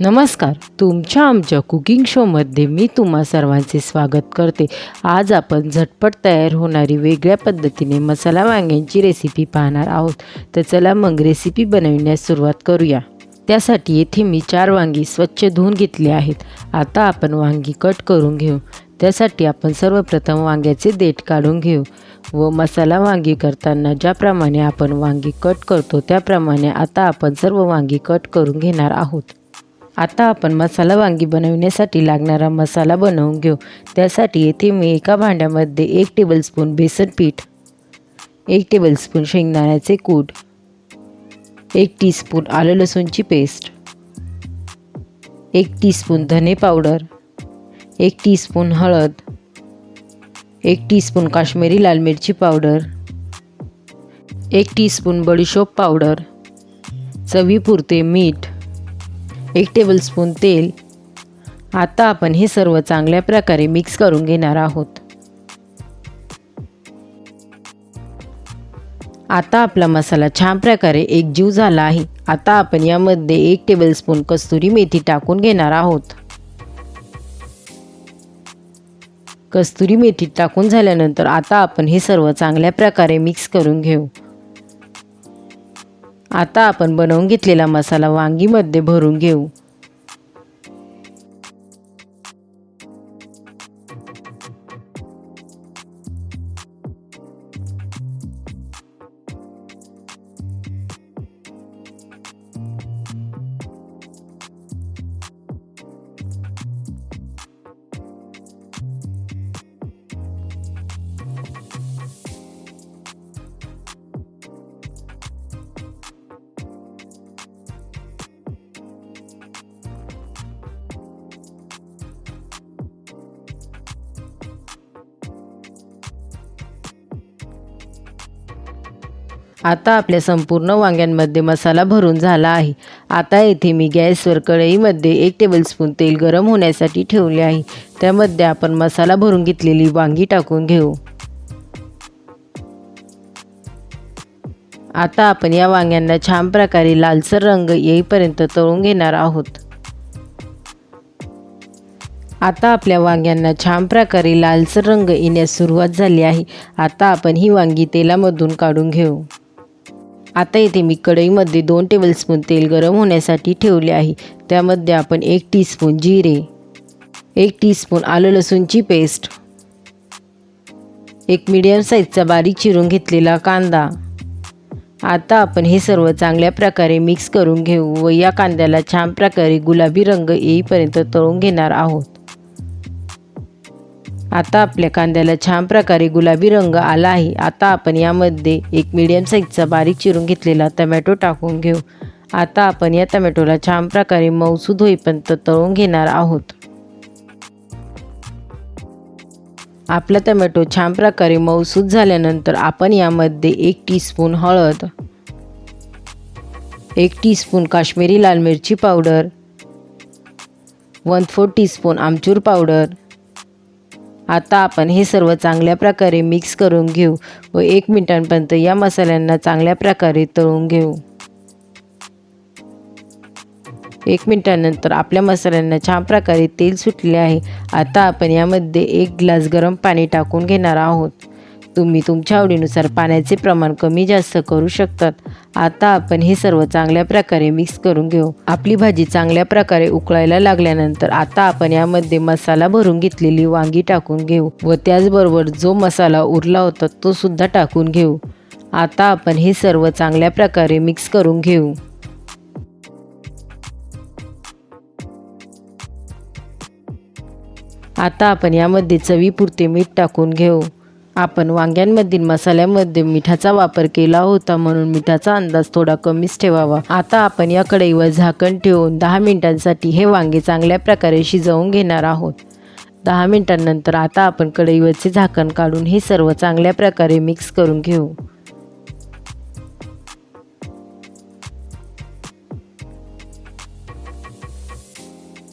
नमस्कार तुमच्या आमच्या कुकिंग शोमध्ये मी तुम्हा सर्वांचे स्वागत करते. आज आपण झटपट तयार होणारी वेगळ्या पद्धतीने मसाला वांग्यांची रेसिपी पाहणार आहोत. तर चला मग रेसिपी बनविण्यास सुरुवात करूया. त्यासाठी येथे मी चार वांगी स्वच्छ धुवून घेतली आहेत. आता आपण वांगी कट करून घेऊ. त्यासाठी आपण सर्वप्रथम वांग्याचे देठ काढून घेऊ व मसाला वांगी करताना ज्याप्रमाणे आपण वांगी कट करतो त्याप्रमाणे आता आपण सर्व वांगी कट करून घेणार आहोत. आता आपण मसाला वांगी बनवण्यासाठी लागणारा मसाला बनवून घेऊ. त्यासाठी येथे मी एका भांड्यामध्ये एक टेबलस्पून बेसन पीठ एक टेबलस्पून शेंगदाण्याचे कूट एक टीस्पून आलं लसूणची पेस्ट एक टीस्पून धने पावडर एक टीस्पून हळद एक टीस्पून काश्मीरी लाल मिरची पावडर एक टीस्पून बडीशोप पावडर चवीपुरते मीठ एक टेबलस्पून तेल. आता आपण हे सर्व चांगल्या प्रकारे मिक्स करून घेणार आहोत. आता आपला मसाला छान प्रकारे एकजीव झाला आहे. आता आपण यामध्ये एक टेबलस्पून कस्तुरी मेथी टाकून घेणार आहोत. कस्तुरी मेथी टाकून झाल्यानंतर आता आपण हे सर्व चांगल्या प्रकारे मिक्स करून घेऊ. आता आपण बनवून घेतलेला मसाला वांगीमध्ये भरून घेऊ. आता आपल्या संपूर्ण वांग्यांमध्ये मसाला भरून झाला आहे. आता येथे मी गॅसवर कढईमध्ये एक टेबलस्पून तेल गरम होण्यासाठी ठेवले आहे. त्यामध्ये आपण मसाला भरून घेतलेली वांगी टाकून घेऊ. आता आपण या वांग्यांना छान प्रकारे लालसर रंग येईपर्यंत तळून घेणार आहोत. आता आपल्या वांग्यांना छान प्रकारे लालसर रंग येण्यास सुरुवात झाली आहे. आता आपण ही वांगी तेलामधून काढून घेऊ. आता इथे मी कढईमध्ये दोन टेबलस्पून तेल गरम होण्यासाठी ठेवले आहे. त्यामध्ये आपण एक टीस्पून जिरे एक टीस्पून आलं लसूणची पेस्ट एक मीडियम साईजचा बारीक चिरून घेतलेला कांदा. आता आपण हे सर्व चांगल्या प्रकारे मिक्स करून घेऊ व या कांद्याला छान प्रकारे गुलाबी रंग येईपर्यंत तळून घेणार आहोत. आता आपल्या कांद्याला छान प्रकारे गुलाबी रंग आला आहे. आता आपण यामध्ये एक मीडियम साईजचा बारीक चिरून घेतलेला टमॅटो टाकून घेऊ. आता आपण या टमॅटोला छान प्रकारे मऊसूद होईपर्यंत तळून घेणार आहोत. आपला टमॅटो छान प्रकारे मऊसूद झाल्यानंतर आपण यामध्ये एक टीस्पून हळद एक टीस्पून काश्मीरी लाल मिरची पावडर वन फोर टीस्पून आमचूर पावडर आता आपण हे सर्व चांगल्या प्रकारे मिक्स करून घेऊ व एक मिनिटांपर्यंत या मसाल्यांना चांगल्या प्रकारे तळून घेऊ. एक मिनिटानंतर आपल्या मसाल्यांना छान प्रकारे तेल सुटले आहे. आता आपण यामध्ये एक ग्लास गरम पाणी टाकून घेणार आहोत. तुम्ही तुमच्या आवडीनुसार पाण्याचे प्रमाण कमी जास्त करू शकतात. आता आपण हे सर्व चांगल्या प्रकारे मिक्स करून घेऊ. आपली भाजी चांगल्या प्रकारे उकळायला लागल्यानंतर आता आपण यामध्ये मसाला भरून घेतलेली वांगी टाकून घेऊ व त्याचबरोबर जो मसाला उरला होता तो सुद्धा टाकून घेऊ. आता आपण हे सर्व चांगल्या प्रकारे मिक्स करून घेऊ. आता आपण यामध्ये चवीपुरते मीठ टाकून घेऊ. आपण वांग्यांमधील मसाल्यामध्ये मिठाचा वापर केला होता म्हणून मिठाचा अंदाज थोडा कमीच ठेवावा. आता आपण या कढईवर झाकण ठेवून दहा मिनिटांसाठी हे वांगे चांगल्या प्रकारे शिजवून घेणार आहोत. दहा मिनिटांनंतर आता आपण कढईवरचे झाकण काढून हे सर्व चांगल्या प्रकारे मिक्स करून घेऊ.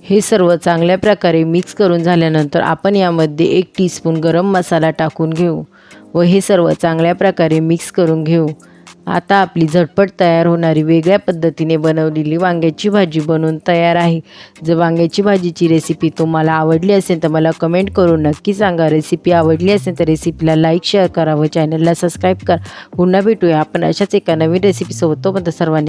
हे सर्व चांगल्या प्रकारे मिक्स करून झाल्यानंतर आपण यामध्ये एक टीस्पून गरम मसाला टाकून घेऊ व हे सर्व चांगल्या प्रकारे मिक्स करून घेऊ. आता आपली झटपट तयार होणारी वेगळ्या पद्धतीने बनवलेली वांग्याची भाजी बनवून तयार आहे. जर वांग्याची भाजीची रेसिपी तुम्हाला आवडली असेल तर मला कमेंट करून नक्की सांगा. रेसिपी आवडली असेल तर रेसिपीला लाईक शेअर करा व चॅनलला सबस्क्राईब करा. पुन्हा भेटूया आपण अशाच एका नवीन रेसिपीसोबत तोपर्यंत सर्वांनी